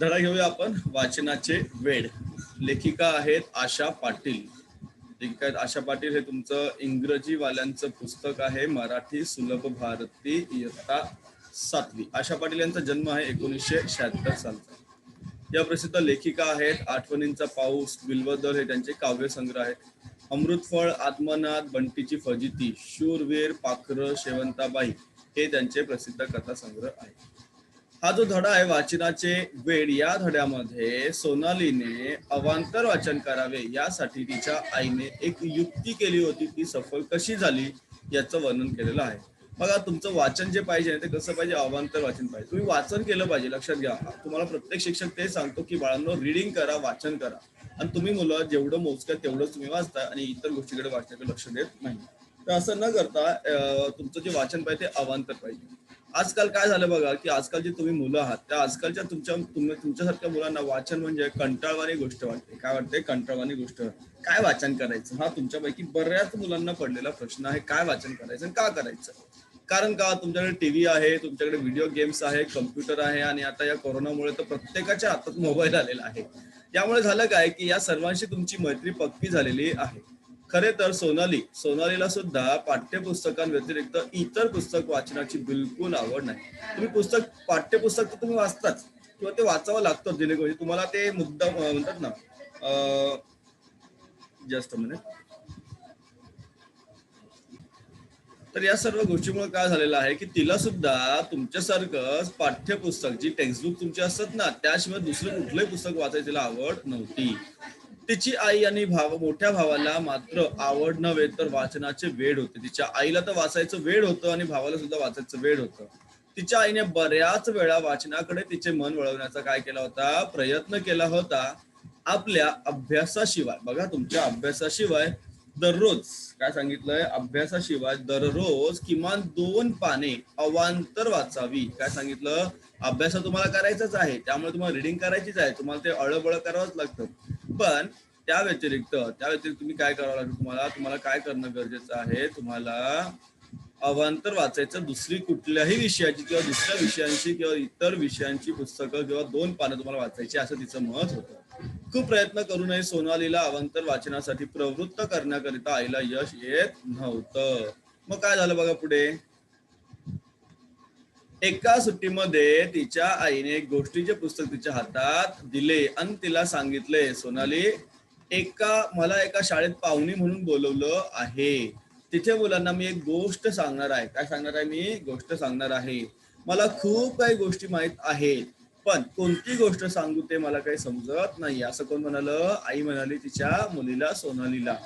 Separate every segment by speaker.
Speaker 1: धडा घेऊया आपण. वाचनाचे वेड. लेखिका आहेत आशा पाटील. लेखिका आहेत आशा पाटील हे तुमचं इंग्रजीवाल्यांचं पुस्तक आहे. मराठी सुलभ भारती इयत्ता सातवी. आशा पाटील यांचा जन्म आहे एकोणीसशे शहात्तर सालचा. या प्रसिद्ध लेखिका आहेत. आठवणींचा पाऊस बिल्वदल हे त्यांचे काव्यसंग्रह आहेत. अमृतफळ आत्मनाथ बंटीची फजिती शूरवीर पाखर शेवंताबाई हे त्यांचे प्रसिद्ध कथासंग्रह आहेत. हा जो धडा आहे वाचनाचे वेळ या धड्यामध्ये सोनालीने अवांतर वाचन करावे यासाठी तिच्या आईने एक युक्ती केली होती ती सफल कशी झाली याचं वर्णन केलेलं आहे. बघा तुमचं वाचन जे पाहिजे ते कसं पाहिजे? अवांतर वाचन पाहिजे. तुम्ही वाचन केलं पाहिजे लक्षात घ्या. तुम्हाला प्रत्येक शिक्षक ते सांगतो की बाळांनो रिडिंग करा वाचन करा. आणि तुम्ही मुलं जेवढं मोजकं तेवढंच तुम्ही वाचता आणि इतर गोष्टीकडे वाचण्याकडे लक्ष देत नाही. तर असं न करता तुमचं जे वाचन पाहिजे ते अवांतर पाहिजे. आजकाल काय झालं बघा की आजकाल जे तुम्ही मुलं आहात त्या आजकालच्या तुमच्या तुमच्यासारख्या मुलांना वाचन म्हणजे कंटाळवाणी गोष्ट वाटते. काय वाटते कंटाळवाणी गोष्ट. काय वाचन करायचं? हा तुमच्यापैकी बऱ्याच मुलांना पडलेला प्रश्न आहे काय वाचन करायचं आणि का करायचं? कारण का? तुमच्याकडे टीव्ही आहे तुमच्याकडे व्हिडिओ गेम्स आहे कम्प्युटर आहे आणि आता या कोरोनामुळे तर प्रत्येकाच्या हातात मोबाईल आलेला आहे. यामुळे झालं काय? की या सर्वांशी तुमची मैत्री पक्की झालेली आहे. खरे तर सोनाली. सोनालीला सुद्धा पाठ्यपुस्तकांव्यतिरिक्त इतर पुस्तक वाचनाची बिलकुल आवड नाही. तुम्ही पुस्तक पाठ्यपुस्तक तर तुम्ही वाचताच किंवा ते वाचावं लागतं दिले म्हणजे तुम्हाला ते मुद्दा म्हणतात ना जास्त म्हणजे तर या सर्व गोष्टीमुळे काय झालेलं आहे की तिला सुद्धा तुमच्यासारखं पाठ्यपुस्तक जी टेक्स्टबुक तुमची असतात ना त्याशिवाय दुसरं कुठलंही पुस्तक वाचायला तिला आवड नव्हती. तिची आई आणि भाव मोठ्या भावाला मात्र आवड नव्हे तर वाचनाचे वेळ होते. तिच्या आईला तर वाचायचं वेळ होतं आणि भावाला सुद्धा वाचायचं वेळ होतं. तिच्या आईने बऱ्याच वेळा वाचनाकडे तिचे मन वळवण्याचा काय केला होता? प्रयत्न केला होता आपल्या अभ्यासाशिवाय. बघा तुमच्या अभ्यासाशिवाय दररोज काय सांगितलंय? अभ्यासाशिवाय दररोज किमान दोन पाने अवांतर वाचावी. काय सांगितलं? अभ्यास तुम्हाला करायचाच आहे. त्यामुळे तुम्हाला रिडिंग करायचीच आहे. तुम्हाला ते अळबळ करावंच लागतं. पण त्या व्यतिरिक्त त्या व्यतिरिक्त तुम्ही काय करावं लागेल तुम्हाला? तुम्हाला काय करणं गरजेचं आहे? तुम्हाला अवांतर वाचायचं दुसरी कुठल्याही विषयाची किंवा दुसऱ्या विषयांची किंवा इतर विषयांची पुस्तकं किंवा दोन पानं तुम्हाला वाचायची असं तिचं मत होतं. खूप प्रयत्न करूनही सोनालीला अवांतर वाचनासाठी. प्रवृत्त करण्याकरिता आईला यश येत नव्हतं. मग काय झालं बघा पुढे? एका सुट्टीमध्ये तिच्या आईने एक गोष्टीचे पुस्तक तिच्या हातात दिले आणि तिला सांगितले सोनाली एका मला एका शाळेत पाहुणी म्हणून बोलवलं आहे. तिथे मुलांना मी एक गोष्ट सांगणार आहे. काय सांगणार आहे मी? गोष्ट सांगणार आहे. मला खूप काही गोष्टी माहीत आहेत पण कोणती गोष्ट सांगू ते मला काही समजत नाही. असं कोण म्हणालं? आई म्हणाली तिच्या मुलीला सोनालीला.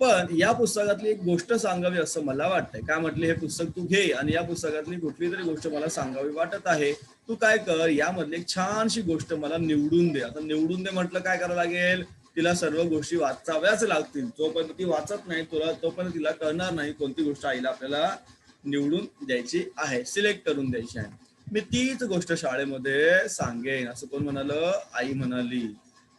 Speaker 1: पण या पुस्तकातली एक गोष्ट सांगावी असं मला वाटतंय. काय म्हटले हे पुस्तक तू घे आणि या पुस्तकातली कुठली तरी गोष्ट मला सांगावी वाटत आहे. तू काय कर यामधली एक छानशी गोष्ट मला निवडून दे. आता निवडून दे म्हटलं काय करावं लागेल? तिला सर्व गोष्टी वाचाव्याच लागतील. जोपर्यंत ती वाचत नाही तुला तोपर्यंत तिला कळणार नाही कोणती गोष्ट आईला आपल्याला निवडून द्यायची आहे. सिलेक्ट करून द्यायची आहे. मी तीच गोष्ट शाळेमध्ये सांगेन. असं कोण म्हणाल? आई म्हणाली.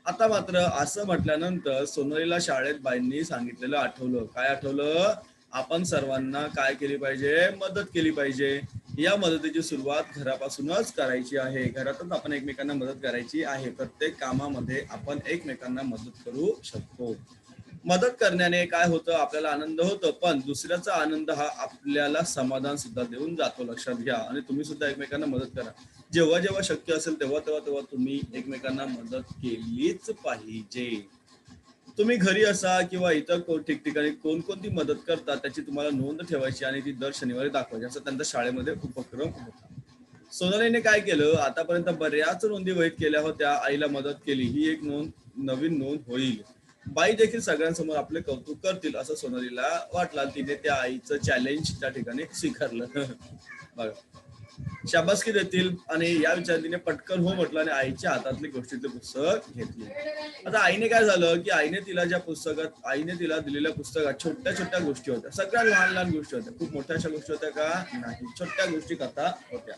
Speaker 1: आता मात्र असं म्हटल्यानंतर सोनालीला शाळेत बाईंनी सांगितलेलं आठवलं. काय आठवलं? आपण सर्वांना काय केली पाहिजे? मदत केली पाहिजे. या मदतीची सुरुवात घरापासूनच करायची आहे. घरातच आपण एकमेकांना मदत करायची आहे. प्रत्येक कामामध्ये आपण एकमेकांना मदत करू शकतो. मदत करण्याने काय होतं आपल्याला आनंद होतो पण दुसऱ्याचा आनंद हा आपल्याला समाधान सुद्धा देऊन जातो लक्षात घ्या. आणि तुम्ही सुद्धा एकमेकांना मदत करा. जेव्हा जेव्हा शक्य असेल तेव्हा तेव्हा तेव्हा तुम्ही एकमेकांना मदत केलीच पाहिजे. तुम्ही घरी असा किंवा इतर को- ठिकठिकाणी कोणकोणती मदत करता त्याची तुम्हाला नोंद ठेवायची आणि ती दर शनिवारी दाखवायची. असं त्यांचा शाळेमध्ये उपक्रम होता. सोनालीने काय केलं आतापर्यंत बऱ्याच नोंदी वहीत केल्या होत्या आईला मदत केली. ही एक नोंद नवीन नोंद होईल. बाई देखील सगळ्यांसमोर आपले कौतुक करतील असं सोनालीला वाटला तिने त्या आईचं चॅलेंज त्या ठिकाणी स्वीकारलं. बघा. शाबासकी देतील आणि या विचार तिने पटकन हो म्हटलं आणि आईच्या हातातली गोष्टीचं पुस्तक घेतली. आता आईने काय झालं की आईने तिला ज्या पुस्तकात आईने तिला दिलेल्या पुस्तकात छोट्या छोट्या गोष्टी होत्या. सगळ्या लहान लहान गोष्टी होत्या. खूप मोठ्या अशा गोष्टी होत्या का? नाही. छोट्या गोष्टी कथा होत्या.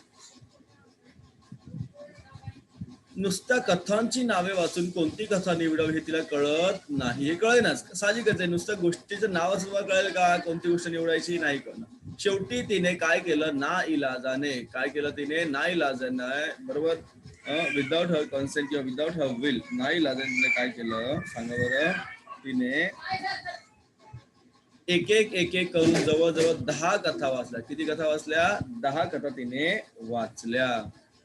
Speaker 1: नुसत्या कथांची नावे वाचून कोणती कथा निवडावी हे तिला कळत नाही. हे कळेनाच. साहजिकच आहे. नुसत्या गोष्टीचं नाव सुद्धा कळेल का? कोणती गोष्ट निवडायची? नाही कळणार. शेवटी तिने काय केलं? ना इलाजाने. काय केलं तिने? ना इलाजाने. बरोबर? विदाउट हर कॉन्सेंट किंवा विदाउट हर विल ना इलाजाने तिने काय केलं? सांगा बरं. तिने एक एक एक एक करून जवळजवळ दहा कथा वाचल्या. किती कथा वाचल्या? दहा कथा तिने वाचल्या.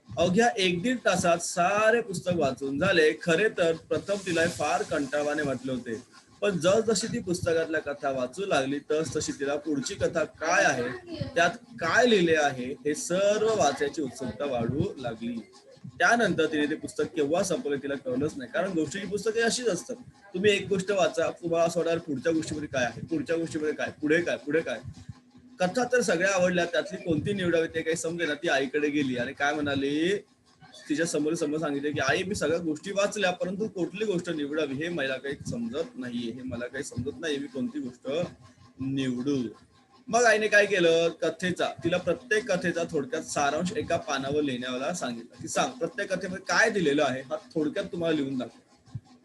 Speaker 1: अवघ्या एक दीड तासात सारे पुस्तक वाचून झाले. खरे तर प्रथम तिला फार कंटाळवाने वाटले होते. पण जसजशी ती पुस्तकातल्या कथा वाचू लागली तस तशी तिला पुढची कथा काय आहे त्यात काय लिहिले आहे हे सर्व वाचायची उत्सुकता वाढू लागली. त्यानंतर तिने ते पुस्तक केव्हा संपवले तिला कळलंच नाही. कारण गोष्टीची पुस्तके अशीच असतात. तुम्ही एक गोष्ट वाचा तुम्हाला असं वाटणार पुढच्या गोष्टीमध्ये काय आहे पुढच्या गोष्टीमध्ये काय पुढे काय पुढे काय? कथा तर सगळ्या आवडल्या त्यातली कोणती निवडावी ते काही समजे ना ती आईकडे गेली. आणि काय म्हणाली तिच्या समोर समोर सांगितले की आई मी सगळ्या गोष्टी वाचल्या परंतु कुठली गोष्ट निवडावी हे मला काही समजत नाहीये हे मला काही समजत नाही मी कोणती गोष्ट निवडू? मग आईने काय केलं कथेचा तिला प्रत्येक कथेचा थोडक्यात सारांश एका पानावर लिहिण्याला सांगितलं. की सांग प्रत्येक कथेमध्ये काय दिलेलं आहे हा थोडक्यात तुम्हाला लिहून दाखव.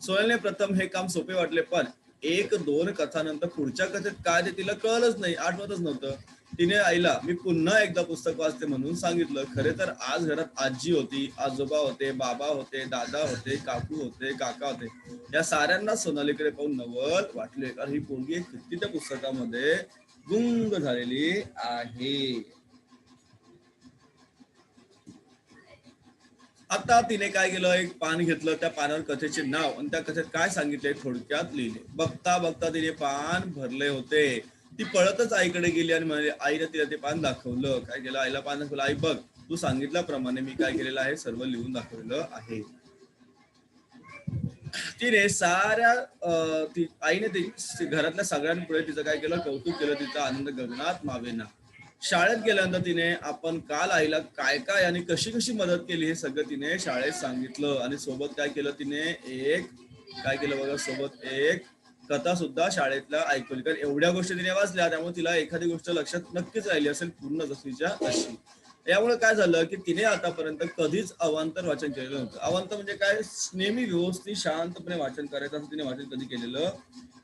Speaker 1: सोहेलने प्रथम हे काम सोपे वाटले पण एक दोन कथानंतर पुढच्या कथेत काय ते तिला कळलंच नाही आठवतच नव्हतं. तिने आईला मी पुन्हा एकदा पुस्तक वाचते म्हणून सांगितलं. खरे तर आज घरात आजी होती आजोबा होते बाबा होते दादा होते काकू होते काका होते. या साऱ्यांना सोनालीकडे पाहून नवल वाटले. कारण ही पोरगी किती त्या पुस्तकामध्ये गुंग झालेली आहे. आता तिने काय केलं? एक पान घेतलं. त्या पानावर कथेचे नाव आणि त्या कथेत काय सांगितले थोडक्यात लिहिले. बघता बघता तिने पान भरले होते. ती पळतच आईकडे गेली आणि म्हणाली आईने तिला ते पान दाखवलं. काय केलं? आईला पान दाखवलं. आई बघ तू सांगितल्याप्रमाणे मी काय केलेलं आहे सर्व लिहून दाखवलेलं आहे. तिने साऱ्या आईने ती घरातल्या सगळ्यांपुढे तिचं काय केलं? कौतुक केलं तिचा आनंद गगनात मावेना. शाळेत गेल्यानंतर तिने आपण काल आईला काय काय आणि कशी कशी मदत केली हे सगळं तिने शाळेत सांगितलं. आणि सोबत काय केलं तिने? एक काय केलं बघा सोबत एक कथा सुद्धा शाळेतल्या ऐकवली कारण एवढ्या गोष्टी तिने वाचल्या त्यामुळे तिला एखादी गोष्ट लक्षात नक्कीच राहिली असेल पूर्ण जशीच्या अशी यामुळे काय झालं की तिने आतापर्यंत कधीच अवांतर वाचन केलेलं नव्हतं. अवांतर म्हणजे काय? नेहमी व्यवस्थित शांतपणे वाचन करायचं असं तिने वाचन कधी केलेलं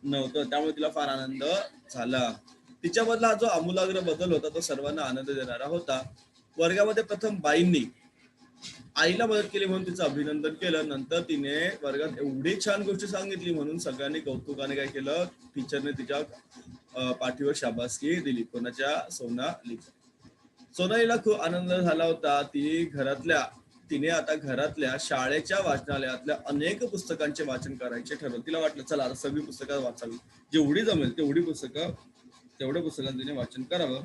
Speaker 1: नव्हतं. त्यामुळे तिला फार आनंद झाला. तिच्यामधला हा जो आमूलाग्र बदल होता तो सर्वांना आनंद देणारा होता. वर्गामध्ये प्रथम बाईंनी आईला मदत केली म्हणून तिचं अभिनंदन केलं. नंतर तिने वर्गात एवढी छान गोष्टी सांगितली म्हणून सगळ्यांनी कौतुकाने काय केलं? टीचरने तिच्या पाठीवर शाबासकी दिली. कोणाच्या? सोना लिखा सोनाईला खूप आनंद झाला होता. ती घरातल्या तिने आता घरातल्या शाळेच्या वाचनालयातल्या अनेक पुस्तकांचे वाचन करायचे ठरवलं. तिला वाटलं चला आता सगळी पुस्तकं वाचावी. जेवढी जमेल तेवढी पुस्तकं तेवढ्या पुस्तकांचं तिने वाचन करावं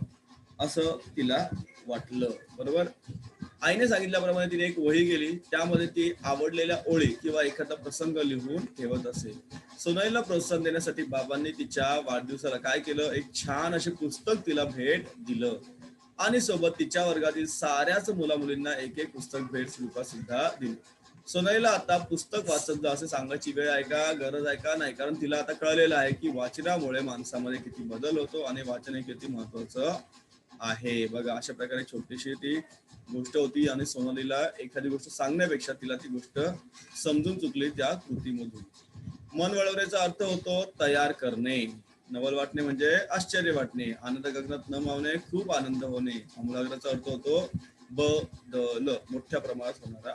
Speaker 1: असं तिला वाटलं. बरोबर? आईने सांगितल्याप्रमाणे तिने एक वही गेली त्यामध्ये ती आवडलेल्या ओळी किंवा एखादा प्रसंग लिहून ठेवत असे. सोनालीला प्रोत्साहन देण्यासाठी बाबांनी तिच्या वाढदिवसाला काय केलं? एक छान असे पुस्तक तिला भेट दिलं. आणि सोबत तिच्या वर्गातील साऱ्याच मुला मुलींना एक एक पुस्तक भेट स्वरूपात सुद्धा दिली. सोनालीला आता पुस्तक वाचत जा असे सांगायची वेळ आहे का? गरज आहे का? नाही. कारण तिला आता कळलेलं आहे की वाचनामुळे माणसामध्ये किती बदल होतो आणि वाचन हे किती महत्वाचं आहे. बघा अशा प्रकारे छोटीशी ती गोष्ट होती आणि सोनालीला एखादी गोष्ट सांगण्यापेक्षा तिला ती गोष्ट समजून चुकली त्या कृतीमधून. मन वळवण्याचा अर्थ होतो तयार करणे. नवल वाटणे म्हणजे आश्चर्य वाटणे. आनंद गगनात न मावणे खूप आनंद होणे. अमूलाग्राचा अर्थ होतो ब द ल. मोठ्या प्रमाणात होणारा